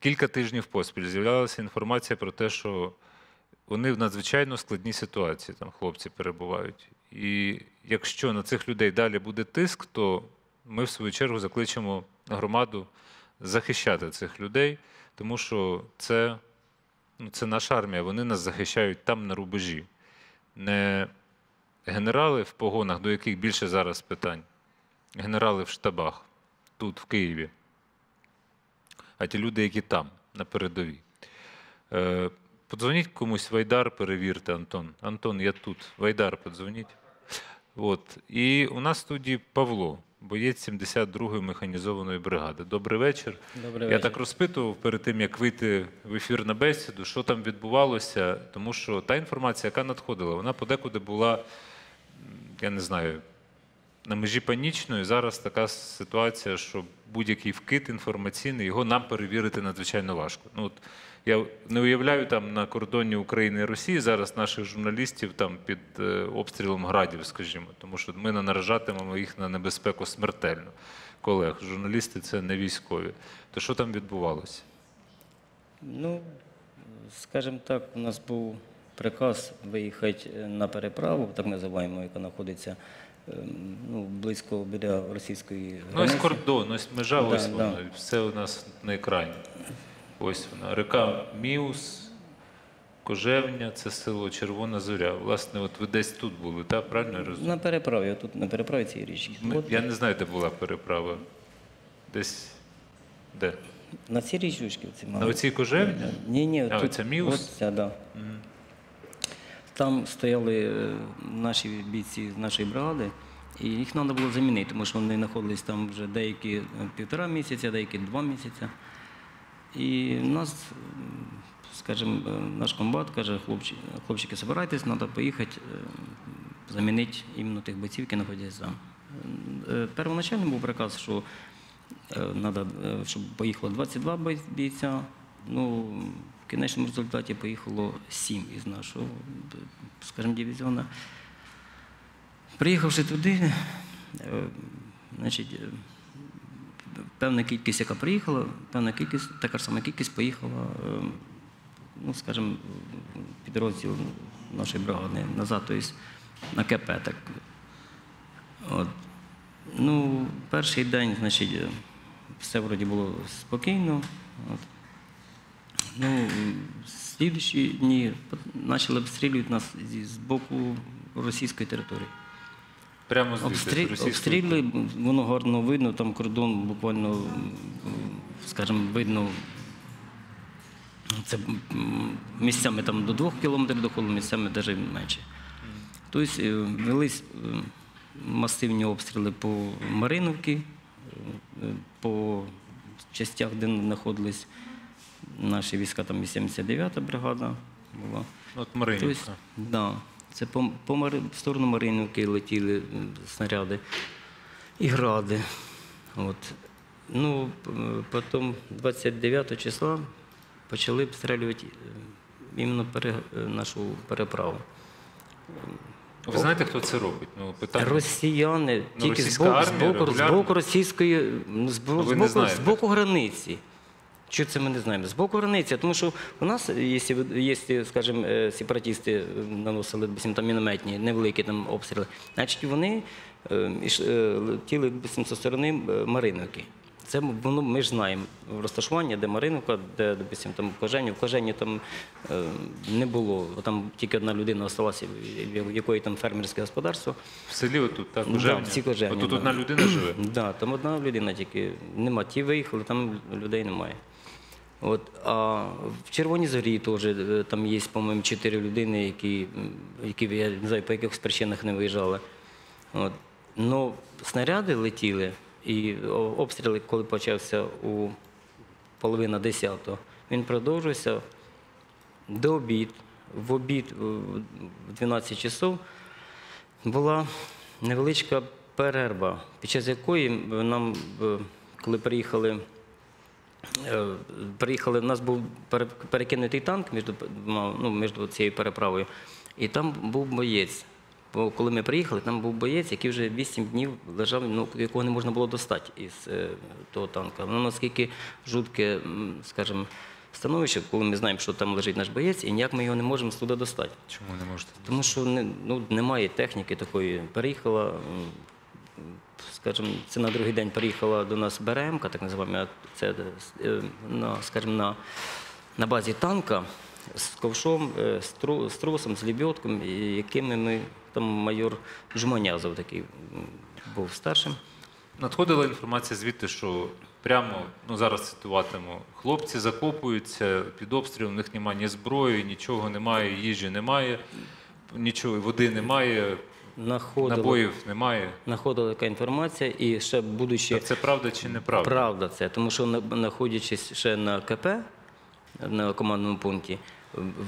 кілька тижнів поспіль з'являлася інформація про те, що вони в надзвичайно складній ситуації, там хлопці перебувають. І якщо на цих людей далі буде тиск, то ми в свою чергу закличемо громаду захищати цих людей, тому що це, ну, це наша армія, вони нас захищають там на рубежі. Не генерали в погонах, до яких більше зараз питань, генерали в штабах, тут, в Києві, а ті люди, які там, на передовій. Е, подзвоніть комусь Вайдар, перевірте, Антон. Антон, я тут. Вайдар, подзвоніть. От. І у нас в студії Павло, боєць 72-ї механізованої бригади. Добрий вечір. Добрий Я так розпитував перед тим, як вийти в ефір на бесіду, що там відбувалося, тому що та інформація, яка надходила, вона подекуди була, я не знаю, на межі панічної. Зараз така ситуація, що будь-який вкид інформаційний, його нам перевірити надзвичайно важко. Ну, от, я не уявляю там на кордоні України і Росії зараз наших журналістів там під е, обстрілом градів, скажімо, тому що ми не наражатимемо їх на небезпеку смертельно. Колег, журналісти це не військові. То що там відбувалося? Ну, скажімо так, у нас був приказ виїхати на переправу, так називаємо, яка знаходиться ну, близько біля російської Ну, ось границі. кордон, ось межа, Да, ось да. вона, і все у нас на екрані. Ось вона. Река Міус, Кожевня, це село Червона Зоря. Власне, от ви десь тут були, так? Правильно я розумію? На переправі, тут на переправі цієї річки. Ми- От, Я не знаю, де була переправа. Десь де? На цій річці, ці, На оцій Кожевні? Ні, ні, А, тут, оце Міус? От ця, да. Там стояли е, наші бійці з нашої бригади, і їх треба було замінити, тому що вони знаходились там вже деякі е, півтора місяця, деякі два місяці. І нас, скажімо, е, наш комбат каже, хлопці, хлопчики, збирайтесь, треба поїхати замінити іменно тих бойців, які знаходяться там. Первоначально був приказ, що треба, щоб поїхало 22 бійця. Ну, в кінечному результаті поїхало 7 із нашого, скажімо, дивізіону. Приїхавши туди, е, значить, е, певна кількість, яка приїхала, певна кількість, така ж сама кількість поїхала, е, ну, скажімо, підрозділ нашої бригади назад, тобто на КП. Так. От. Ну, перший день, значить, все вроді було спокійно. От. Ну, слідчі дні почали обстрілювати нас зі- з боку російської території. Прямо звідти, з Обстріл, російської обстріли, воно гарно видно, там кордон буквально, м, скажімо, видно. Це м, місцями там до двох кілометрів доходило, місцями навіть менше. Тобто е, велись е, масивні обстріли по Мариновці, е, по частях, де знаходились наші війська, там і 79-та бригада була. От Маринівка. Тобто, да, це по, по Мари- в сторону Маринівки летіли м, снаряди і гради. От. Ну, потім 29 числа почали обстрілювати е, іменно пере, е, нашу переправу. Ви знаєте, хто це робить? Ну, питання. Росіяни Ну, тільки з російська боку, з армія боку, з регулярно? боку російської, ну, з боку, Ну, ви з не боку, знаєте. з боку границі. Що це ми не знаємо? З боку границі. Тому що у нас, якщо, скажімо, е, сепаратисти е, наносили там мінометні, невеликі там обстріли, значить вони е, летіли зі сторони Мариновки. Це воно ми ж знаємо розташування, де Мариновка, де, допустим, там Кожені. В Кожені там е, не було, там тільки одна людина залишилася, в якої там фермерське господарство. В селі отут, так, Да, Кожевня? в Отут да. одна людина живе. Да, там одна людина тільки нема. Ті виїхали, там людей немає. От, а в Червоній зорі теж е, там є, по-моєму, чотири людини, які, які я не знаю, по якихось причинах не виїжджали. От. Ну, снаряди летіли, і обстріли, коли почався у половина десятого, він продовжився до обід. В обід е, в 12 часов була невеличка перерва, під час якої нам, е, коли приїхали, приїхали, у нас був перекинутий танк між, двома- ну, між цією переправою, і там був боєць. Бо коли ми приїхали, там був боєць, який вже 8 днів лежав, ну, якого не можна було достати із е, того танка. Воно наскільки жутке, скажімо, становище, коли ми знаємо, що там лежить наш боєць, і ніяк ми його не можемо туди достати. Чому не можете? Тому що не, ну, немає техніки такої. Переїхала, скажімо, це на другий день приїхала до нас БРМ, так називаємо, це е, на, скажімо, на, на базі танка з ковшом, е, з тросом, з лебедком, якими ми, там майор Жуманязов такий був старшим. Надходила інформація звідти, що прямо ну зараз цитуватиму, хлопці закопуються під обстрілом, у них немає ні зброї, нічого немає, їжі немає, нічого, води немає, Находила, набоїв немає. находила така інформація, і ще будучи Так це правда чи неправда? Правда це, тому що на- знаходячись ще на КП, на командному пункті,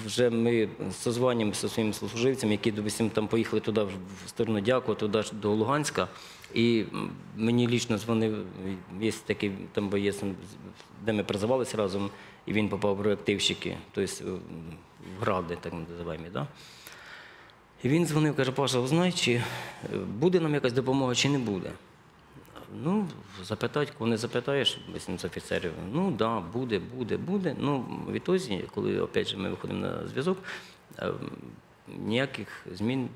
вже ми созванюємося зі своїми служивцями, які, допустим, там поїхали туди, в сторону Дякова, туди ж до Луганська. І м, мені лічно дзвонив, є такий там боєць, де ми призивалися разом, і він попав в реактивщики, тобто в гради, так називаємо. Да? І він дзвонив, каже, Паша, узнай, чи е, буде нам якась допомога, чи не буде. Ну, запитати, коли не запитаєш, з офіцерів, ну так, да, буде, буде, буде. Ну, відтоді, коли опять же, ми виходимо на зв'язок, е, ніяких змін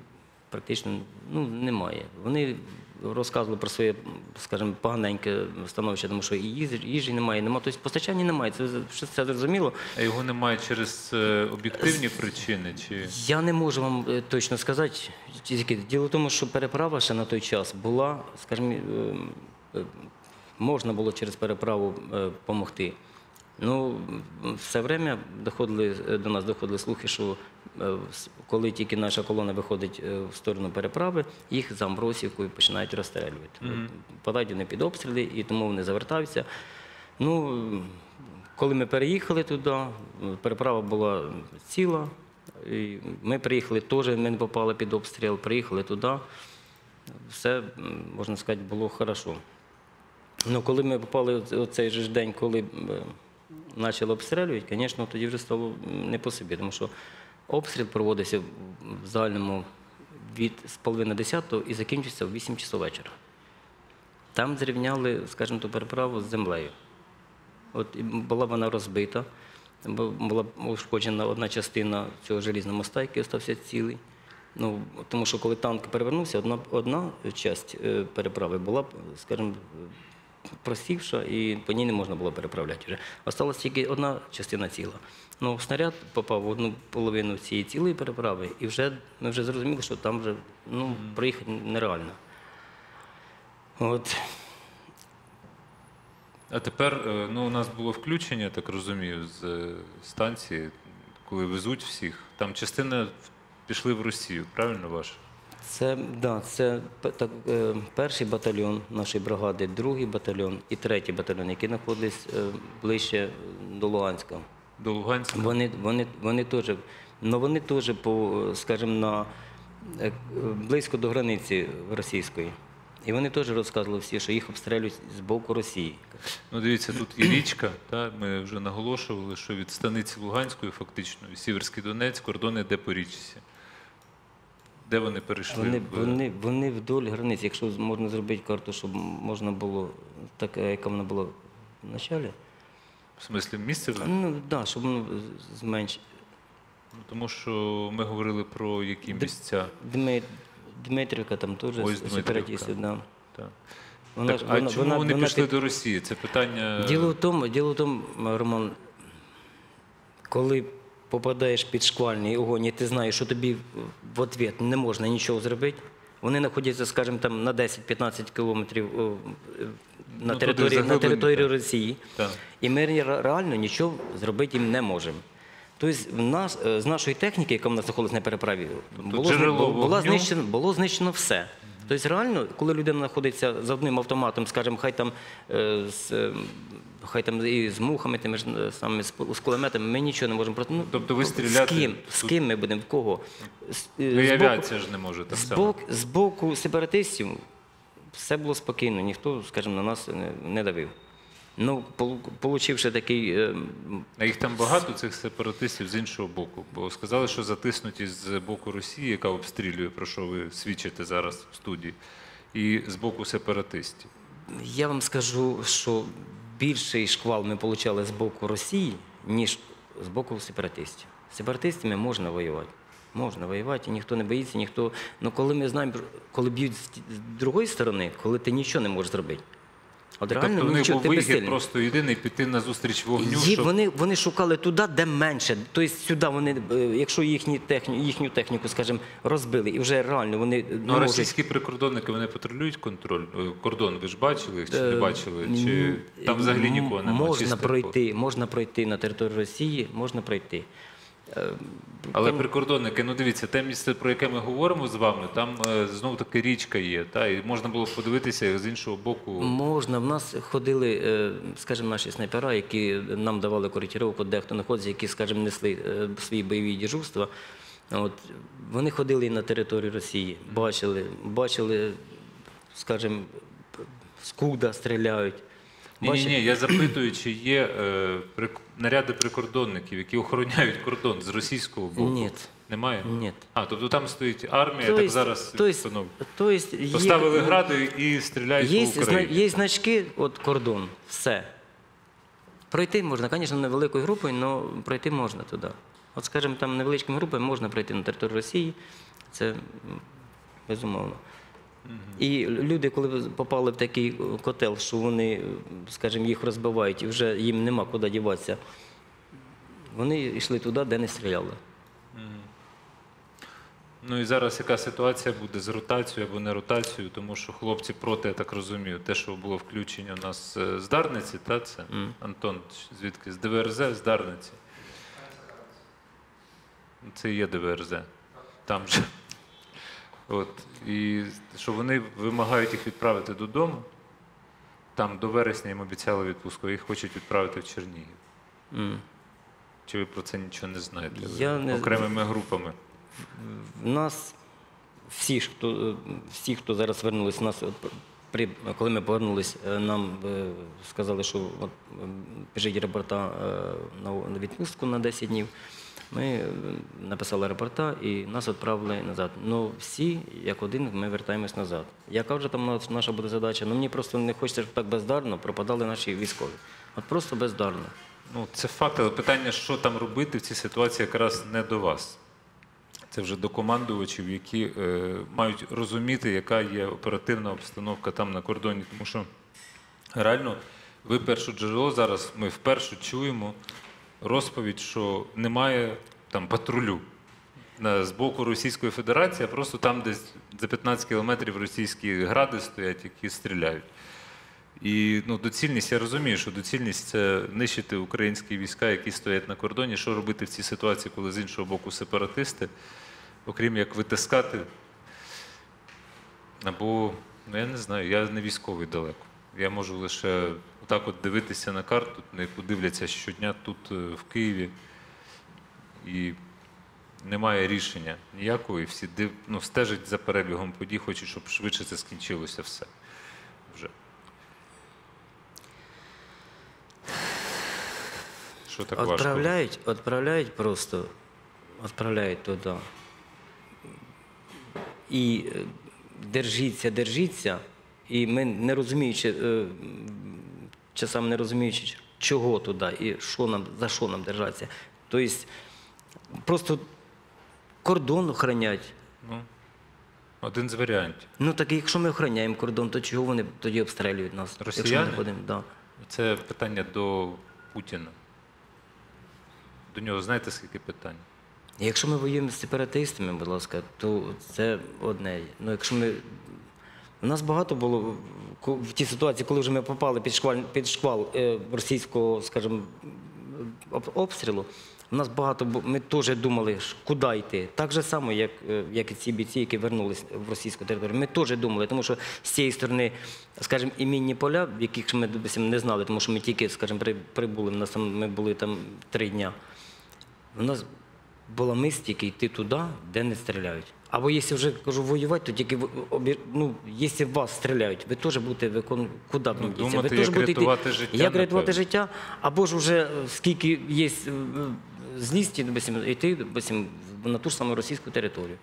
практично ну, немає. Вони розказували про своє, скажімо, поганеньке становище, тому що і їжі, їжі немає, немає, тобто постачання немає, це, все це зрозуміло. А його немає через е, об'єктивні причини? Чи Я не можу вам е, точно сказати. Діло в тому, що переправа ще на той час була, скажімо, е, можна було через переправу допомогти. Ну, все время доходили, до нас доходили слухи, що коли тільки наша колона виходить е, в сторону переправи, їх за Амбросівкою починають розстрілювати. Подають вони під обстріли, і тому вони завертаються. Ну, коли ми переїхали туди, переправа була ціла. І ми приїхали теж, ми не попали під обстріл, приїхали туди. Все, можна сказати, було хорошо. Ну, коли ми попали цей же день, коли е, почали обстрілювати, звісно, тоді вже стало не по собі, тому що обстріл проводився в загальному від з половини 10 і закінчився в 8 часов вечора. Там зрівняли, скажімо, ту переправу з землею. От була вона розбита, була ушкоджена одна частина цього желізного моста, який залишився цілий. Ну, тому що коли танк перевернувся, одна, одна частина переправи була, скажімо, просівша, і по ній не можна було переправляти вже. Осталась тільки одна частина ціла. Ну, снаряд попав в одну половину цієї цілої переправи, і вже ми вже зрозуміли, що там вже ну, проїхати нереально. От. а тепер е, ну у нас було включення, так розумію, з е, станції, коли везуть всіх. Там частина пішли в Росію, правильно ваш? Це, да, це так, е, перший батальйон нашої бригади, другий батальйон і третій батальйон, які знаходились е, ближче до Луганська. До Луганська? Вони, вони, вони теж, ну вони теж по, скажімо, на, е, близько до границі російської. І вони теж розказували всі, що їх обстрілюють з боку Росії. Ну, дивіться, тут і річка. Та, ми вже наголошували, що від станиці Луганської, фактично, і Сіверський Донець, кордони йде по річці. Де вони перейшли? Вони, вони, вони вдоль границь, якщо можна зробити карту, щоб можна було, така, яка вона була в началі, В смислі, місце? ну, да, щоб воно зменшити. Ну, тому що ми говорили про які місця. Дмит, Дмитрівка там теж Дмитрівка. да. Так. Вона, так, а вона, чому вона, вони вона пішли до Росії? Це питання. Діло в тому, діло в тому, Роман, коли попадаєш під шквальний огонь, і ти знаєш, що тобі в ответ не можна нічого зробити. Вони знаходяться, скажімо, там на 10-15 кілометрів о, на, туди території, на території. Росії. Так. І ми реально нічого зробити їм не можемо. Тобто в нас, е, з нашої техніки, яка в нас знаходилась на переправі, було, джерело було, знищено, було знищено все. Тобто реально, коли людина знаходиться за одним автоматом, скажімо, хай там е, з, е, хай там і з мухами, тими ж е, самими з, кулеметами, ми нічого не можемо проти. Ну, Тобто ви стріляти З ким? З ким ми будемо? В кого? Ну, і авіація ж не може так само. з боку сепаратистів все було спокійно, ніхто, скажімо, на нас не давив. Ну, получивши такий е, А їх там багато цих сепаратистів з іншого боку. Бо сказали, що затиснуті з боку Росії, яка обстрілює, про що ви свідчите зараз в студії, і з боку сепаратистів. Я вам скажу, що більший шквал ми отримали з боку Росії, ніж з боку сепаратистів. З сепаратистами можна воювати. Можна воювати, і ніхто не боїться, ніхто. Ну коли ми знаємо, коли б'ють з другої сторони, коли ти нічого не можеш зробити. От реально тобто в них нічого, був ти вихід безсильний. просто єдиний піти на зустріч вогню, щоб вони, вони шукали туди, де менше. Тобто сюди вони, е, якщо їхні техні, їхню техніку, скажімо, розбили, і вже реально вони Ну, не а можуть. російські прикордонники вони патрулюють контроль е, кордон. Ви ж бачили їх чи не Е, бачили? Чи там взагалі нікого немає? Можна пройти, можна пройти на територію Росії, можна пройти. Але прикордонники, ну дивіться, те місце, про яке ми говоримо з вами, там е, знов таки річка є, та і можна було б подивитися з іншого боку. Можна. В нас ходили, е, скажімо, наші снайпера, які нам давали коректировку, дехто знаходиться, які, скажімо, несли е, свої бойові дежурства. От, вони ходили і на територію Росії, бачили, бачили, скажімо, з куда стріляють. Ні, ні, ні, я запитую, чи є е, прик- наряди прикордонників, які охороняють кордон з російського боку? Ні. Немає? Ні. А, тобто там стоїть армія, То так есть- зараз то есть- то есть є- поставили гради і стріляють Є, по Україні. є значки, от кордон, все. Пройти можна, звісно, невеликою групою, але пройти можна туди. От, скажімо, там невеличкими групами можна пройти на територію Росії, це безумовно. І люди, коли попали в такий е, котел, що вони, скажімо, їх розбивають і вже їм нема куди діватися, вони йшли туди, де не стріляли. Ну і зараз яка ситуація буде з ротацією або не ротацією, тому що хлопці проти, я так розумію, те, що було включення у нас е, з Дарниці, та це Антон, звідки? З ДВРЗ, з Дарниці. Це і є ДВРЗ. Там же. От. І що вони вимагають їх відправити додому. Там до вересня їм обіцяли відпустку, їх хочуть відправити в Чернігів. М. Чи ви про це нічого не знаєте? Я не- Окремими групами. В нас всі, хто, е, всі, хто зараз вернулись, нас, от, при, коли ми повернулись, е, нам е, сказали, що от, е, е, на, на відпустку на 10 днів. Ми е, написали репорта і нас відправили назад. Ну всі, як один, ми вертаємось назад. Яка вже там наша буде задача? Ну мені просто не хочеться, щоб так бездарно пропадали наші військові. От просто бездарно. Ну, це факт, але питання, що там робити в цій ситуації, якраз не до вас. Це вже до командувачів, які е, мають розуміти, яка є оперативна обстановка там на кордоні. Тому що реально, ви перше джерело зараз, ми вперше чуємо розповідь, що немає там патрулю з боку Російської Федерації, а просто там десь за 15 кілометрів російські гради стоять, які стріляють. І ну, доцільність, я розумію, що доцільність це нищити українські війська, які стоять на кордоні. Що робити в цій ситуації, коли з іншого боку сепаратисти, окрім як витискати, або, ну я не знаю, я не військовий далеко. Я можу лише отак от дивитися на карту, на яку дивляться щодня тут, е, в Києві. І немає рішення ніякого, і всі див, ну, стежать за перебігом подій, хочуть, щоб швидше це скінчилося все. Вже. Що так важко? Отправляють, отправляють просто, отправляють туди. І е, держіться, держіться. І ми не розуміючи, е, м, часами не розуміючи, чого туди і що нам, за що нам держатися. Тобто просто кордон охранять. Ну, один з варіантів. Ну так якщо ми охороняємо кордон, то чого вони тоді обстрілюють нас? Якщо ми не ходимо, да. Це питання до Путіна. До нього знаєте, скільки питань? Якщо ми воюємо з сепаратистами, будь ласка, то це одне. Ну, якщо ми... У нас багато було в тій ситуації, коли вже ми попали під шквал, під шквал е, російського, скажімо, обстрілу. У нас багато ми теж думали, куди йти. Так же само, як, е, як і ці бійці, які вернулись в російську територію. Ми теж думали, тому що з цієї сторони, скажімо, і мінні поля, яких ми не знали, тому що ми тільки, скажімо, при- прибули, в нас там, ми були там три дня. У нас була мисль тільки йти туди, де не стріляють. Або якщо вже кажу воювати, то тільки ви- обі- ну, якщо в вас стріляють, ви теж будете виконувати, куди б Ну, не думати, ви теж як будете йти- рятувати життя, Як рятувати напевно. життя, або ж вже е, скільки є е, злісті, допустим, йти допустим, на ту ж саму російську територію.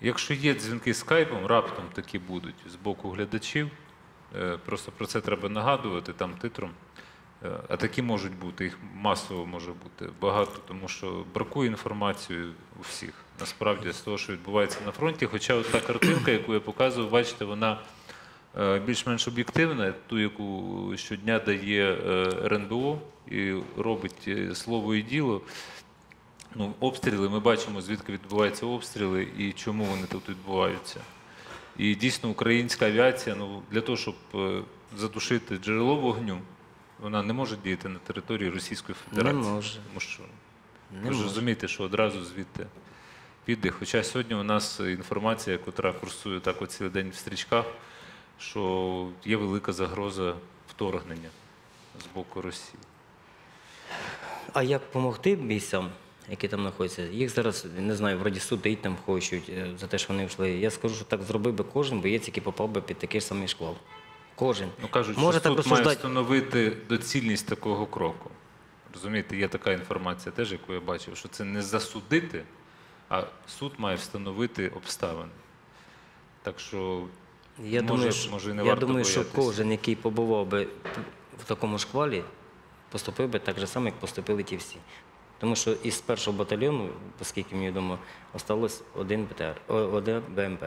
Якщо є дзвінки скайпом, раптом такі будуть з боку глядачів. е, Просто про це треба нагадувати там титром. Е, А такі можуть бути, їх масово може бути багато, тому що бракує інформації у всіх. Насправді з того, що відбувається на фронті. Хоча та картинка, яку я показував, бачите, вона е, більш-менш об'єктивна, ту, яку щодня дає е, РНБО і робить слово і діло. Ну, обстріли, ми бачимо, звідки відбуваються обстріли і чому вони тут відбуваються. І дійсно українська авіація, ну, для того, щоб задушити джерело вогню, вона не може діяти на території Російської Федерації. може. Тому що Не ви ж може. розумієте, що одразу звідти піде. Хоча сьогодні у нас інформація, яка курсує так от цілий день в стрічках, що є велика загроза вторгнення з боку Росії. А як допомогти бійцям, які там знаходяться? Їх зараз, не знаю, вроді судить там хочуть е, за те, що вони йшли. Я скажу, що так зробив би кожен боєць, який попав би під такий ж самий шквал. Кожен. Ну кажуть, Може що так суд має встановити доцільність такого кроку. Розумієте, є така інформація теж, яку я бачив, що це не засудити, а суд має встановити обставини. Так що Я може, думаю, що, може і не я варто думаю, що кожен, який побував би в такому шквалі, поступив би так же само, як поступили ті всі. Тому що із першого батальйону, оскільки мені відомо, осталось один БТР, один БМП.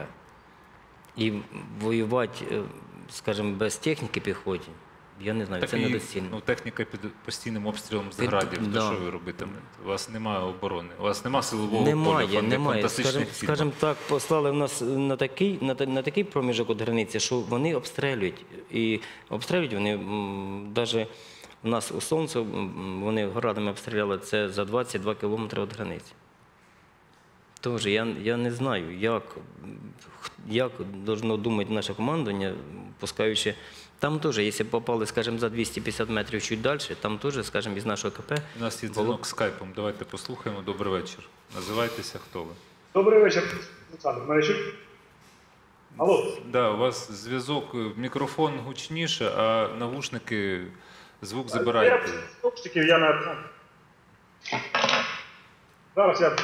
І воювати, е, скажімо, без техніки піхоті, я не знаю, так це і, недоцільно. ну, техніка під постійним обстрілом з Під- градів. То да. що ви робитимете? У вас немає оборони, у вас немає силового Немає, поля, фан- немає. фантастичних Скажем, фільмів. скажем так, послали в нас на такий, на, та- на такий проміжок від границі, що вони обстрілюють. І обстрілюють вони навіть у нас у сонце м, вони градами обстріляли це за 22 кілометри від границі. Тож я, я не знаю, як, як должно думати наше командування, пускаючи. Там теж, якщо попали, скажімо, за 250 метрів чуть далі, там теж, скажімо, із нашого КП. У нас є дзвінок скайпом. Давайте послухаємо. Добрий вечір. Називайтеся, хто ви? Добрий вечір, Олександр. Мене? Алло, Да, у вас зв'язок, е, мікрофон гучніше, а навушники звук я забираєте. наушників, я на. Зараз я.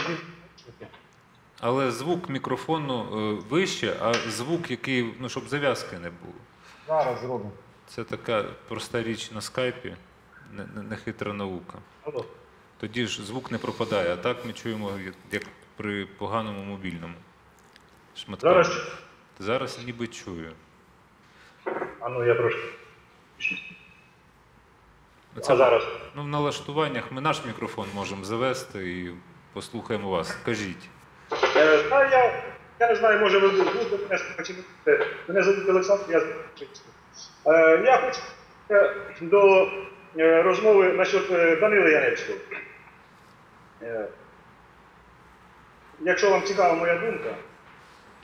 Але звук мікрофону е, вище, а звук, який, ну, щоб зав'язки не було. Зараз зроблю. Це така проста річ на скайпі, не, не, не наука. Тоді ж звук не пропадає, а так ми чуємо, як- при поганому мобільному. Шматками. Зараз. Зараз ніби чую. А ну я трошки. Оце, А зараз. Ну, в налаштуваннях ми наш мікрофон можемо завести і послухаємо вас. Кажіть. Та я, я не знаю, може ви будете чи не. Мене звуть Олександр, я Е, Я хочу е, до е, розмови насчет е, Данила Яневського. Е, Якщо вам цікава моя думка,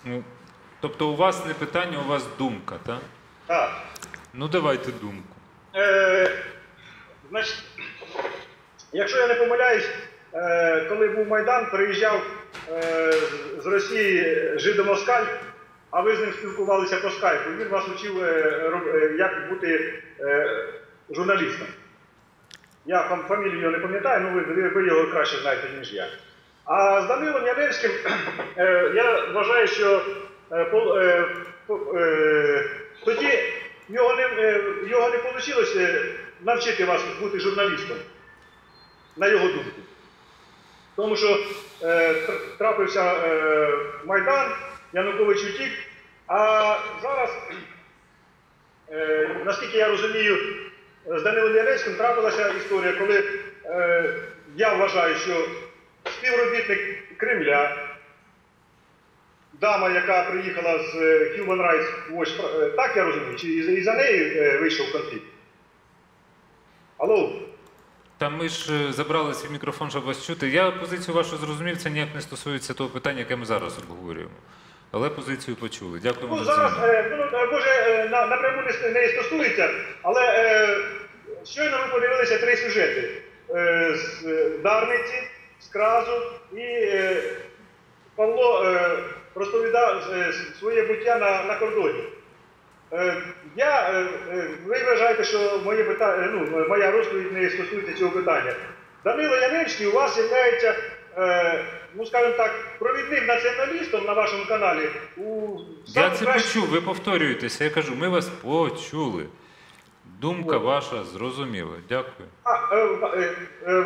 Ну, тобто у вас не питання, у вас думка, так? так. Ну давайте думку. Е, значить, якщо я не помиляюсь, е, коли був Майдан, приїжджав з Росії жидомоскаль, а ви з ним спілкувалися по скайпу. Він вас вчив, е, е, як бути е, журналістом. Я там фамілію його не пам'ятаю, ну ви, ви, його краще знаєте, ніж я. А з Данилом Яневським е, я вважаю, що е, е, е, тоді його не, е, його не вийшло навчити вас бути журналістом, на його думку. Тому що е, трапився е, Майдан, Янукович утік, а зараз, е, наскільки я розумію, з Данилом Яневським трапилася історія, коли е, я вважаю, що співробітник Кремля, дама, яка приїхала з е, Human Rights Watch, е, так я розумію, чи і за- неї е, вийшов конфлікт? Алло? Та ми ж е, забрали свій мікрофон, щоб вас чути. Я позицію вашу зрозумів, це ніяк не стосується того питання, яке ми зараз обговорюємо. Але позицію почули. Дякуємо Ну, за зараз, е, ну, е, може, на, напряму не, стосується, але е, щойно ви подивилися три сюжети: е, з Дарниці, з Кразу і е, Павло е, розповідав своє буття на, на кордоні. Е, я, е, е, ви вважаєте, що моє питання, ну, моя розповідь не стосується цього питання. Данило Яневський у вас є, ну скажімо так, провідним націоналістом на вашому каналі. У Я це кращому- почув, ви повторюєтеся. Я кажу, ми вас почули. Думка Вот. ваша зрозуміла. Дякую. А,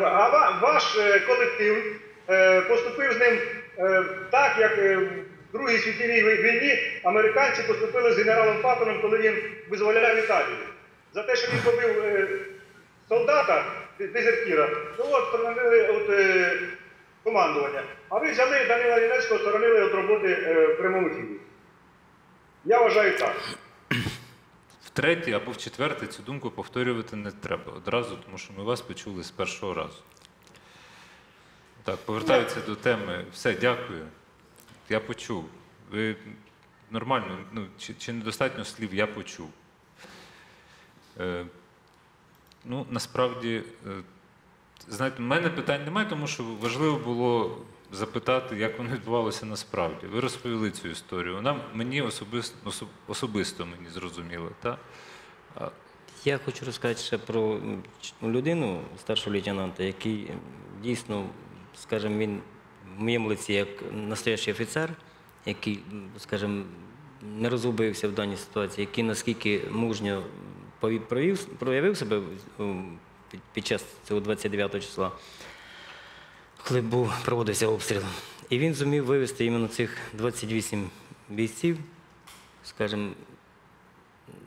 а ваш колектив поступив з ним так, як Другій світовій війні американці поступили з генералом Паттоном, коли він визволяв Італію. За те, що він побив е, солдата, дезертіра, ну от сторонили от, е, командування. А ви взяли Данила Янецького, сторонили від роботи е, в прямому ефірі. Я вважаю так. Втретє або в четверте цю думку повторювати не треба одразу, тому що ми вас почули з першого разу. Так, повертаються до теми. Все, дякую. Я почув. Ви нормально, ну, чи, чи недостатньо слів, я почув. Е, ну, насправді, е, знаєте, в мене питань немає, тому що важливо було запитати, як воно відбувалося насправді. Ви розповіли цю історію. Вона мені особисто, особ- особисто мені зрозуміла. Та? Я хочу розказати ще про людину, старшого лейтенанта, який дійсно, скажімо, він в моєму лиці як настоящий офіцер, який, скажімо, не розгубився в даній ситуації, який наскільки мужньо провів, проявив себе під, час цього 29 числа, коли був, проводився обстріл. І він зумів вивести іменно цих 28 бійців, скажімо,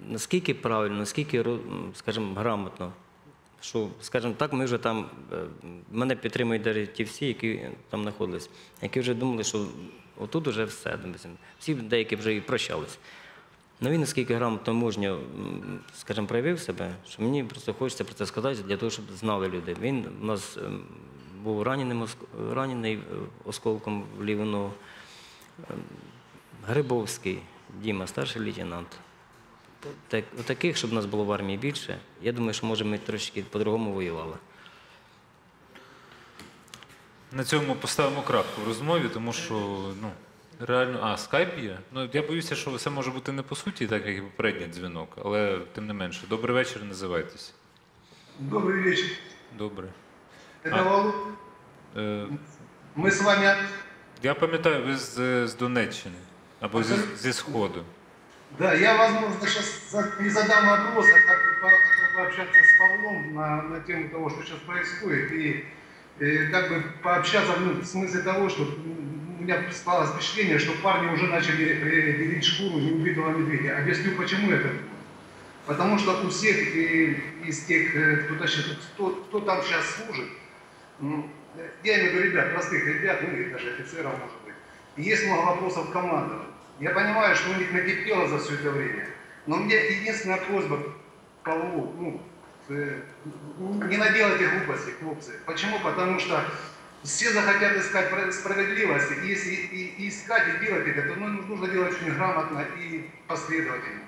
наскільки правильно, наскільки скажімо, грамотно. Що, скажімо так, ми вже там, е, мене підтримують навіть ті всі, які там знаходились, які вже думали, що отут вже все. Всі деякі вже і прощались. Ну він наскільки грамотно мужньо, скажімо, проявив себе, що мені просто хочеться про це сказати для того, щоб знали люди. Він у нас ем, був ранений, ранений е, осколком в ліву ногу. Ем, Грибовський Діма, старший лейтенант. Так, таких, щоб нас було в армії більше, я думаю, що може ми трошки по-другому воювали. На цьому поставимо крапку в розмові, тому що ну, реально. А, скайп є? Ну, я боюся, що все може бути не по суті, так як і попередній дзвінок, але тим не менше. Добрий вечір, називайтесь. Добрый вечер. Добре. Это А. Валу. Е, Мы с вами... я пам'ятаю, ви з, з Донеччини або зі, зі Сходу. Да, я, возможно, сейчас не задам вопрос, а по- хотел пообщаться с Павлом на, на тему того, что сейчас происходит, и э, как бы пообщаться ну, в смысле того, что у меня склалось впечатление, что парни уже начали э, делить шкуру неубитого медведя. Объясню, почему это. Потому что у всех э, из тех, кто, щас- кто, кто там сейчас служит, э, я имею в виду ребят, простых ребят, ну или даже офицеров, может быть, есть много вопросов к командованию. Я понимаю, что у них накипело за все это время. Но у меня единственная просьба к Павлу, ну, э, не наделайте глупости, хлопцы. Почему? Потому что все захотят искать справедливости. И если и, и искать, и делать это, то ну, нужно делать очень грамотно и последовательно.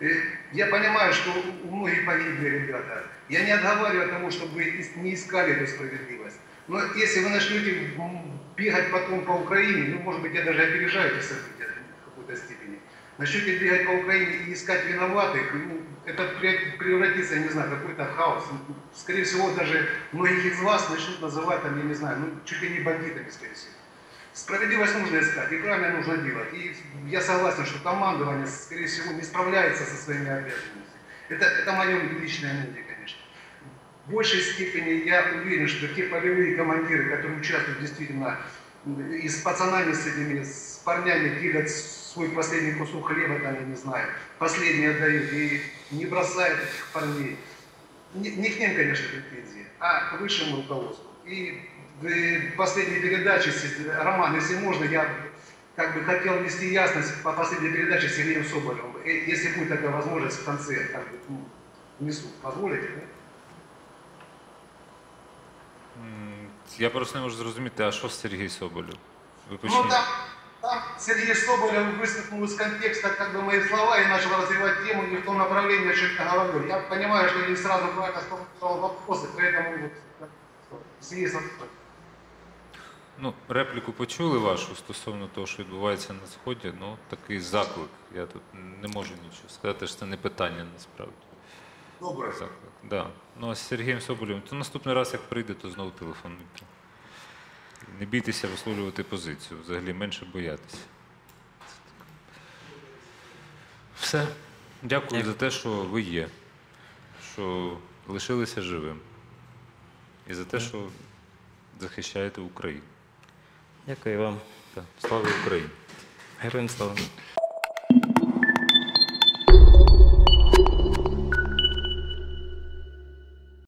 Э, Я понимаю, что у многих погибли ребята. Я не отговариваю от того, чтобы не искали эту справедливость. Но если вы начнете бегать потом по Украине, ну, может быть, я даже опережаю эти события какой-то степени, начнете бегать по Украине и искать виноватых, ну, это пре- превратится, я не знаю, какой-то хаос. Ну, Скорее всего, даже многих из вас начнут называть, там, я не знаю, ну, чуть ли не бандитами, скорее всего. Справедливость нужно искать, и правильно нужно делать. И я согласен, что командование, скорее всего, не справляется со своими обязанностями. Это, это мое личное мнение, конечно. В большей степени я уверен, что те полевые командиры, которые участвуют действительно и с пацанами, с этими, с парнями делят свой последний кусок хлеба, там, я не знаю, последний отдают и не бросают этих парней. Не, не к ним, конечно, претензии, а к высшему руководству. И в последней передаче, если- Роман, если можно, я как бы хотел внести ясность по последней передаче с Сергеем Соболевым. Э, Если будет такая возможность в конце, как бы, ну, внесу. Позволите? да? М, Я просто не можу зрозуміти, а що Сергій Соболєв? Ви Ну, почніть. там, там Сергей Соболев выстряхнул из контекста как бы мои слова и начал развивать тему не в том направлении, о чем я говорю. Я понимаю, что я не сразу правильно сказал вопросы, поэтому вот, в связи со- Ну, репліку почули вашу стосовно того, що відбувається на сході. Ну, такий заклик. Я тут не можу нічого сказати, що це не питання насправді. Добре. Заклик. Да. Ну, а з Сергієм Соболєвим, то наступний раз, як прийде, то знову телефонуйте. Не бійтеся висловлювати позицію, взагалі менше боятися. Все. Дякую за те, що ви є, що лишилися живим. І за те, що захищаєте Україну. Дякую вам. Так. Слава Україні! Героям слава.